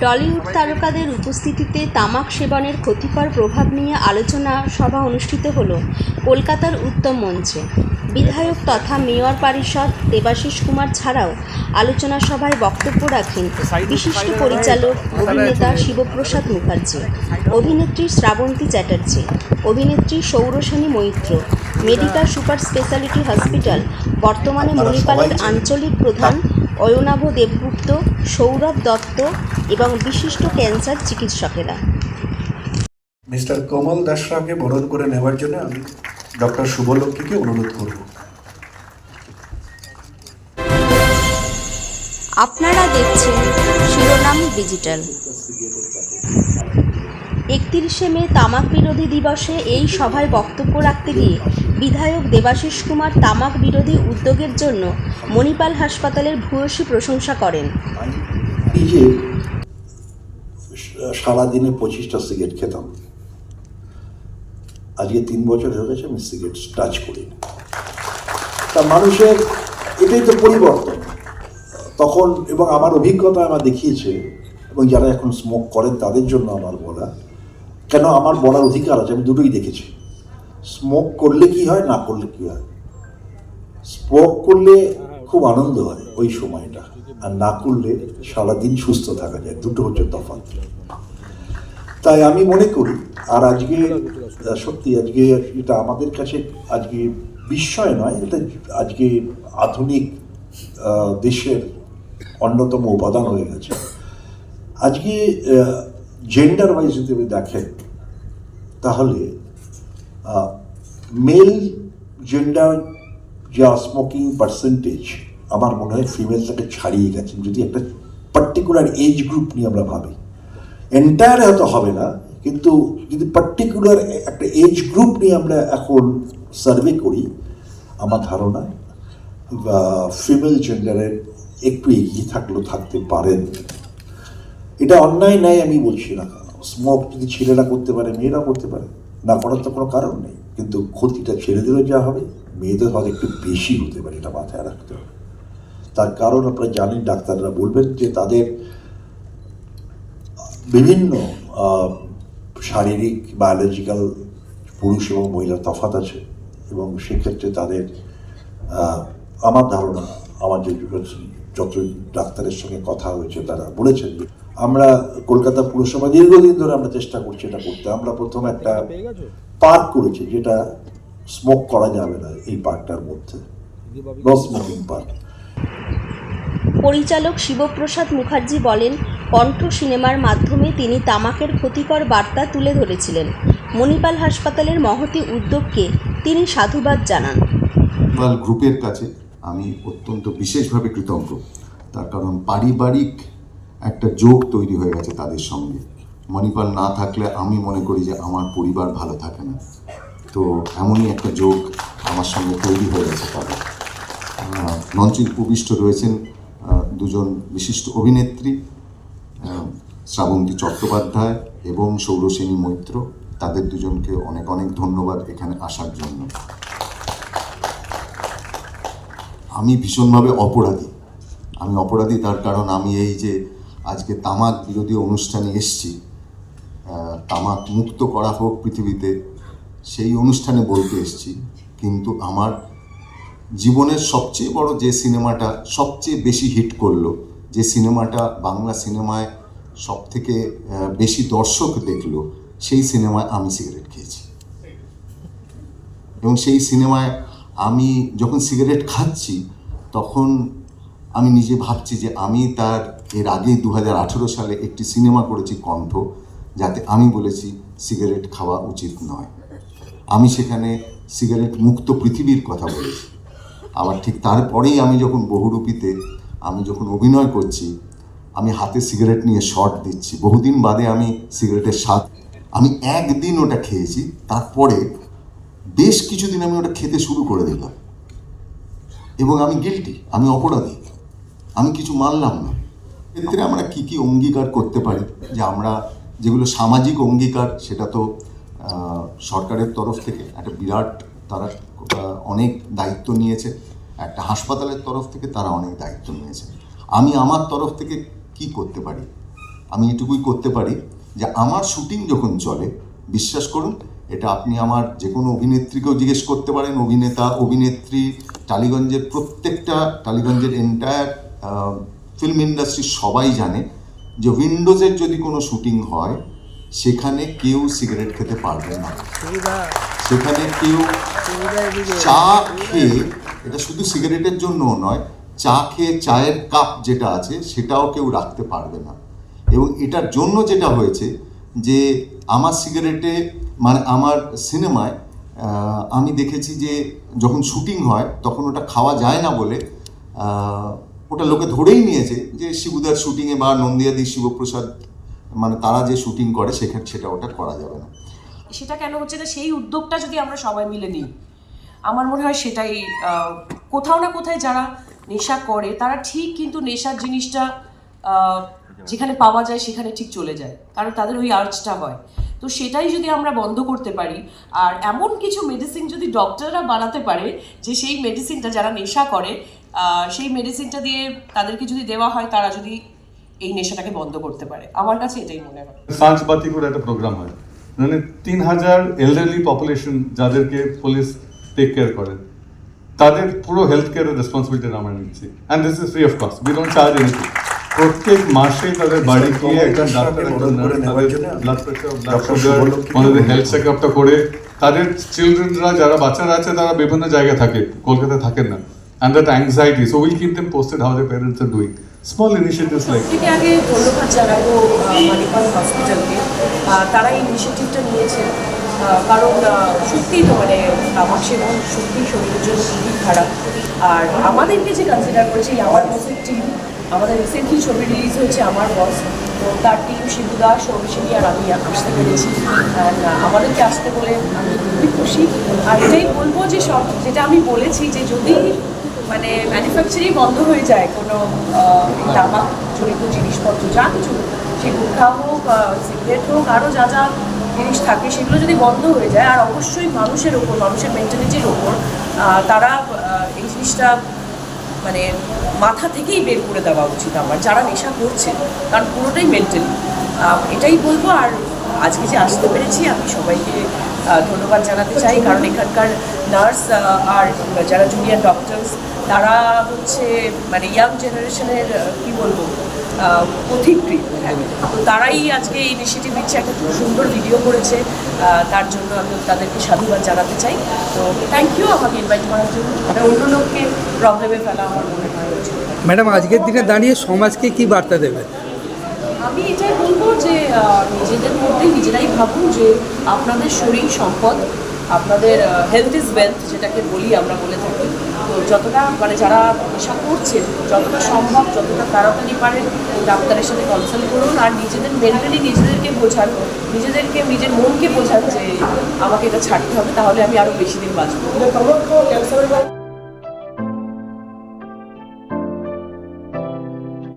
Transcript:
Tollywood তারকাদের উপস্থিতিতে তামাক সেবনের ক্ষতিকর প্রভাব নিয়ে আলোচনা সভা অনুষ্ঠিত হল কলকাতার উত্তম মঞ্চে। বিধায়ক তথা মেয়র পরিষদ দেবাশিস কুমার ছাড়াও আলোচনা সভায় বক্তব্য রাখেন বিশিষ্ট পরিচালক অভিনেতা শিবপ্রসাদ মুখার্জি অভিনেত্রী শ্রাবন্তী চ্যাটার্জি অভিনেত্রী Sourasani Maitra medical super speciality hospital বর্তমানে মণিপালের আঞ্চলিক প্রধান অয়নাভ দেবগুপ্ত সৌরভ দত্ত এবং বিশিষ্ট ক্যান্সার চিকিৎসকেরা। মিস্টার কমল দাসরাকে বরণ করে নেওয়ার জন্য আমি ডক্টর শুভলক্ষ্মীকে অনুরোধ করব। আপনারা দেখছেন শিরোনাম ডিজিটাল। একত্রিশে মে তামাক বিরোধী দিবসে এই সভায় বক্তব্য রাখতে গিয়ে বিধায়ক দেবাশিস কুমার তামাক বিরোধী উদ্যোগের জন্য মণিপাল হাসপাতালের ভূয়সী প্রশংসা করেন। এই যে সারাদিনে পঁচিশটা সিগারেট খেতাম। আজকে তিন বছর হয়ে গেছে আমি সিগারেট টাচ করি তা মানুষের, এটাই তো পরিবর্তন। তখন, এবং আমার অভিজ্ঞতা আমার দেখিয়েছে, এবং যারা এখন স্মোক করেন, তাদের জন্য আমার বলা। কেন আমার বলার অধিকার আছে? আমি দুটোই দেখেছি। স্মোক করলে কি হয়, না করলে কি হয়? স্মোক করলে খুব আনন্দ হয় ওই সময়টা। আর না করলে সারাদিন সুস্থ থাকা যায়, দুটো হচ্ছে তফাৎ। তাই আমি মনে করি, আর আজকে সত্যি আজকে এটা আমাদের কাছে আজকে বিস্ময় নয়, এটা আজকে আধুনিক দেশের অন্যতম উপাদান হয়ে গেছে। আজকে জেন্ডার ওয়াইজ যদি দেখেন, তাহলে মেল জেন্ডার যা স্মোকিং পার্সেন্টেজ আমার মনে হয় ফিমেলটাকে ছাড়িয়ে গেছেন যদি একটা পার্টিকুলার এজ গ্রুপ নিয়ে আমরা ভাবি। এন্টায়ার হয়তো হবে না, কিন্তু যদি পার্টিকুলার একটা এজ গ্রুপ নিয়ে আমরা এখন সার্ভে করি, আমার ধারণা ফিমেল জেন্ডারের একটু এগিয়ে থাকলেও থাকতে পারেন। এটা অন্যায় নাই আমি বলছি না স্মোক যদি ছেলেরা করতে পারে মেয়েরা করতে পারে। না করার তো কোনো কারণ নেই। কিন্তু ক্ষতিটা ছেলেদেরও যা হবে। মেয়েদের হয়তো একটু বেশি হতে পারে এটা মাথায় রাখতে হবে। তার কারণ আপনারা জানেন ডাক্তাররা বলবেন যে তাদের বিভিন্ন শারীরিক বায়োলজিক্যাল পুরুষ এবং মহিলার তফাত আছে এবং সেক্ষেত্রে তাদের আহ, আমার ধারণা আমার যে যত ডাক্তারের সঙ্গে কথা হয়েছে তারা বলেছেন আমরা কলকাতা পুরসভা দীর্ঘদিন ধরে আমরা চেষ্টা করছি এটা করতে। আমরা প্রথম একটা পার্ক করেছি যেটা স্মোক করা যাবে না এই পার্কটার মধ্যে। নো স্মোকিং পার্ক পরিচালক শিবপ্রসাদ মুখার্জি বলেন কণ্ঠ সিনেমার মাধ্যমে তিনি তামাকের ক্ষতিকর বার্তা তুলে ধরেছিলেন। মণিপাল হাসপাতালের মহতি উদ্যোগকে তিনি সাধুবাদ জানান। পাল গ্রুপের কাছে আমি অত্যন্ত বিশেষভাবে কৃতজ্ঞ। তার কারণ পারিবারিক একটা যোগ তৈরি হয়ে গেছে তাদের সঙ্গে। মণিপাল না থাকলে আমি মনে করি যে আমার পরিবার ভালো থাকে না। তো এমনই একটা যোগ আমার সঙ্গে তৈরি হয়ে গেছে তাদের। মঞ্চে উপবিষ্ট রয়েছেন দুজন বিশিষ্ট অভিনেত্রী শ্রাবন্তী চট্টোপাধ্যায় এবং সৌরসেনী মৈত্র। তাদের দুজনকে অনেক অনেক ধন্যবাদ এখানে আসার জন্য। আমি ভীষণভাবে অপরাধী। আমি অপরাধী তার কারণ আমি এই যে আজকে তামাক বিরোধী অনুষ্ঠানে এসছি তামাক মুক্ত করা হোক পৃথিবীতে সেই অনুষ্ঠানে বলতে এসছি, কিন্তু আমার জীবনের সবচেয়ে বড় যে সিনেমাটা সবচেয়ে বেশি হিট করল, যে সিনেমাটা বাংলা সিনেমায় সব থেকে বেশি দর্শক দেখল, সেই সিনেমায় আমি সিগারেট খেয়েছি। এবং সেই সিনেমায় আমি যখন সিগারেট খাচ্ছি, তখন আমি নিজে ভাবছি যে আমি তার, এর আগে দু হাজার আঠেরো সালে একটি সিনেমা করেছি কণ্ঠ, যাতে আমি বলেছি সিগারেট খাওয়া উচিত নয়। আমি সেখানে সিগারেট মুক্ত পৃথিবীর কথা বলেছি। আবার ঠিক তারপরেই আমি যখন বহুরূপীতে আমি যখন অভিনয় করছি, আমি হাতে সিগারেট নিয়ে শর্ট দিচ্ছি। বহুদিন বাদে আমি সিগারেটের স্বাদ আমি একদিন ওটা খেয়েছি, তারপরে বেশ কিছুদিন আমি ওটা খেতে শুরু করে দিলাম। এবং আমি গিলটি আমি অপরাধী। আমি কিছু মানলাম না। এক্ষেত্রে আমরা কি কি অঙ্গীকার করতে পারি? যে আমরা যেগুলো সামাজিক অঙ্গীকার, সেটা তো সরকারের তরফ থেকে একটা বিরাট তারা অনেক দায়িত্ব নিয়েছে। একটা হাসপাতালের তরফ থেকে তারা অনেক দায়িত্ব নিয়েছে। আমি আমার তরফ থেকে কি করতে পারি? আমি এটুকুই করতে পারি যে আমার শুটিং যখন চলে, বিশ্বাস করুন, এটা আপনি আমার যে কোনো অভিনেত্রীকেও জিজ্ঞেস করতে পারেন, অভিনেতা, অভিনেত্রী, টালিগঞ্জের প্রত্যেকটা, টালিগঞ্জের এন্টায়ার ফিল্ম ইন্ডাস্ট্রি সবাই জানে যে উইন্ডোজের যদি কোনো শুটিং হয় সেখানে কেউ সিগারেট খেতে পারবে না। সেখানে কেউ চা খেয়ে এটা শুধু সিগারেটের জন্যও নয় চা খেয়ে চায়ের কাপ যেটা আছে সেটাও কেউ রাখতে পারবে না। এবং এটার জন্য যেটা হয়েছে যে আমার সিগারেটে মানে আমার সিনেমায় আমি দেখেছি যে যখন শুটিং হয় তখন ওটা খাওয়া যায় না বলে ওটা লোকে ধরেই নিয়েছে যে শিবুদার শুটিংয়ে বা নন্দিয়াদি শিবপ্রসাদ মানে তারা যে শুটিং করে সেখানে, সেটা ওটা করা যাবে না। সেটা কেন হচ্ছে না সেই উদ্যোগটা যদি আমরা সবাই মিলে নিই, আমার মনে হয় সেটাই কোথাও না কোথায় যারা নেশা করে, তারা ঠিক কিন্তু নেশার জিনিসটা যেখানে পাওয়া যায় সেখানে ঠিক চলে যায়, কারণ তাদের ওই আর্চটা হয়। তো সেটাই যদি আমরা বন্ধ করতে পারি, আর এমন কিছু মেডিসিন যদি ডক্টররা বানাতে পারে, যে সেই মেডিসিনটা যারা নেশা করে সেই মেডিসিনটা দিয়ে তাদেরকে যদি দেওয়া হয়, তারা যদি এই নেশাটাকে বন্ধ করতে পারে। আমার কাছে এটাই মনে হয়। সাঁচ বাতি করে একটা প্রোগ্রাম হয়। মানে তিন হাজার এলডারলি পপুলেশন যাদেরকে পুলিশ টেক কেয়ার করে তাদের পুরো হেলথ কেয়ারের রেসপন্সিবিলিটি আমরা নিচ্ছি। And this is free of cost we don't charge anything প্রত্যেক মাসে তাদের বাড়ি গিয়ে একজন ডাক্তার একজন নার্স তাদের ব্লাড প্রেশার ব্লাড সুগার আমাদের হেলথ চেক আপটা করে তাদের চিলড্রেনরা যারা বাচ্চারা আছে তারা বিভিন্ন জায়গায় থাকে। কলকাতায় থাকেন না। That anxiety so will keep them posted how the parents are doing small initiatives like থেকে আগে মানিকপাল হসপিটালকে তারা এই নিয়েছে আহ, কারণ সত্যিই তো মানে তামাক সেবন সত্যিই শরীরের জন্য খুবই খারাপ। আর আমাদেরকে যে কনসিডার করেছে আমার বসের টিম আমাদের রিসেন্টলি ছবি রিলিজ হয়েছে আমার বস তো তার টিম শিবুদা সৌমিশিনী আর আমি আসতে পেরেছি। And, আমাদেরকে আসতে বলে আমি খুবই খুশি। আর এটাই বলব যে সব যেটা আমি বলেছি যে যদি মানে ম্যানুফ্যাকচারিং বন্ধ হয়ে যায় কোনো তামাক জড়িত জিনিসপত্র যা কিছু সে গুটখা হোক সিগারেট হোক আরও যা যা জিনিস থাকে, সেগুলো যদি বন্ধ হয়ে যায়, আর অবশ্যই মানুষের ওপর, মানুষের মেন্টালিটির ওপর তারা এই জিনিসটা মানে মাথা থেকেই বের করে দেওয়া উচিত আমার, যারা নেশা করছে কারণ পুরোটাই মেন্টালি এটাই বলব, আর আজকে যে আসতে পেরেছি, আমি সবাইকে ধন্যবাদ জানাতে চাই, কারণ এখানকার নার্স আর যারা জুনিয়র ডক্টরস তারা হচ্ছে মানে ইয়াং জেনারেশনের কি বলব আহ, পথিকৃৎ হ্যাঁ। তো তারাই আজকে এই ইনিশিয়েটিভ নিচ্ছে একটা খুব সুন্দর ভিডিও করেছে। তার জন্য আমি তাদেরকে সাধুবাদ জানাতে চাই। তো থ্যাংক ইউ আমাকে ইনভাইট করার জন্য। এটা অন্য লোককে প্রবলেমে ফেলা আমার মনে হয় ম্যাডাম আজকের দিনে দাঁড়িয়ে সমাজকে কি বার্তা দেবে? আমি এটাই বলব যে নিজেদের মধ্যে নিজেরাই ভাবুন যে আপনাদের শরীর সম্পদ আপনাদের হেলথ ইজ ওয়েলথ যেটাকে বলি আমরা বলে থাকি। তো যতটা মানে যারা নেশা করছেন, যতটা সম্ভব, যতটা তাড়াতাড়ি পারেন, ডাক্তারের সাথে কনসাল্ট করুন আর নিজেদের মেন্টালি নিজেদেরকে বোঝান, নিজেদেরকে, নিজের মনকে বোঝান যে আমাকে এটা ছাড়তে হবে, তাহলে আমি আরও বেশি দিন বাঁচবো।